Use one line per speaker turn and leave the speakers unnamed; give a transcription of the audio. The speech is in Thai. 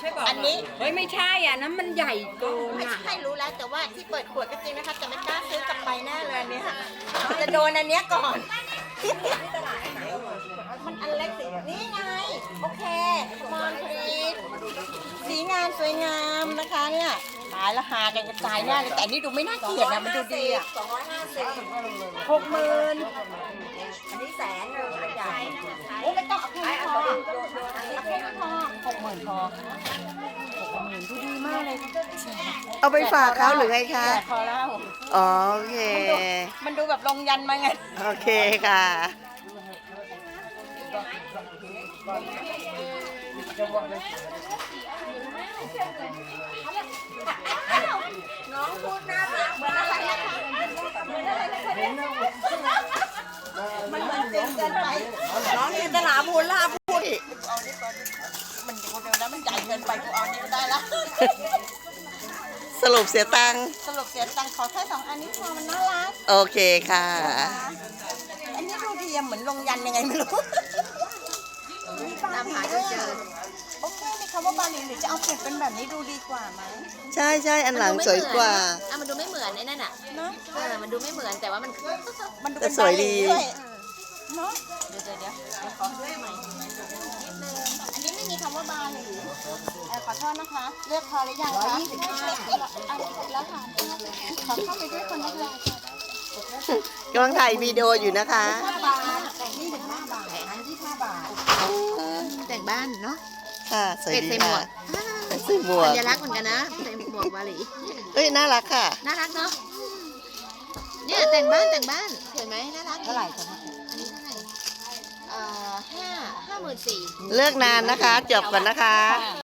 ช่วยบอก
อันนี้
เฮ้ยไม่ใช่อะนั้นมันใหญ่เกิน
ไม่
อะ
ใช่รู้แล้วแต่ว่าที่เปิดขวดก็จริงนะคะแต่ไม่กล้าซื้อกลับไปแน่เลยอันเนี้ยจะโดนอันเนี้ยก่อนมันอันเล็กสีนี่ไงโอเคมอนพรีดสีงามสวยงามนะคะเนี่ยตายแล้วหากันกระจายแน่เลยแต่อันนี่ดูไม่น่าเกลียดนะมันดูดีอะ
สองร้อยห้าสิบ
หกหมื่น
อันนี้แสนหนึ่งอัน ห
กหมื่นพอหกหมื่นดูดีมากเลย
เอาไปฝากเขาหรือไงคะ
แจกพอแล้ว
อ๋อโอเค
มันดูแบบลงยันมาไง
โอเคค่ะ
น้องพูดน่ารักเหมือนอะไรนะคะเหมือนอะไรนะคะมันเหมือนจริงเกินไป
น้องนี่ตลาดพูดลาพูด สรุปเสียตังค์
สรุปเสียตังค์ขอแค่สองอันนี้พอมันน่ารัก
โอเคค่ะ
อันนี้ดูดีอะเหมือนลงยันยังไงไม่รู้
ตามหาจนเจอ
โอเคมีคำว่าบาลีหรือจะเอาเก็บเป็นแบบนี้ดูดีกว่าไหม
ใช่ใช่อันหลังสวยกว่า
อะมันดูไม่เหมือนไอ้นั่นอะ
เนาะ
เออมันดูไม่เหมือนแต่ว่ามัน
มันดู
แต่
เป็น
สวย
บาลี
ดี
ด้วยเนาะเดี๋ยวเดี๋ยวเดี๋ยว เอ่อขอโทษนะคะ เลือกพอหรือยังคะยี่สิบห้าอันนี้เสร็จแล้วค่ะขอเข้าไปด้วยคนละเวลากำ
ลังถ่ายวิดีโออยู่นะคะ
ห้าบาทยี่สิบห้าบาทอันที่ห้าบาท
แต่งบ้านเนาะ
ค่ะสวย
เป็ด
ดี
ใส่หมว
ค่ะ
ก
เป็ดใส่หมวก
สัญลักษณ์เหมือนกันนะใส่หมวกบาหลี
เอ้ยน่ารักค่ะ
น่ารักเนาะเนี่ยแต่งบ้านแต่งบ้านสวยไหมน่ารัก
เท่าไหร่คะ
อันนี้เท่าไหร่เอ่อห้าห้าหมื่นสี่
เลือกนานนะคะ จบก่อนนะคะ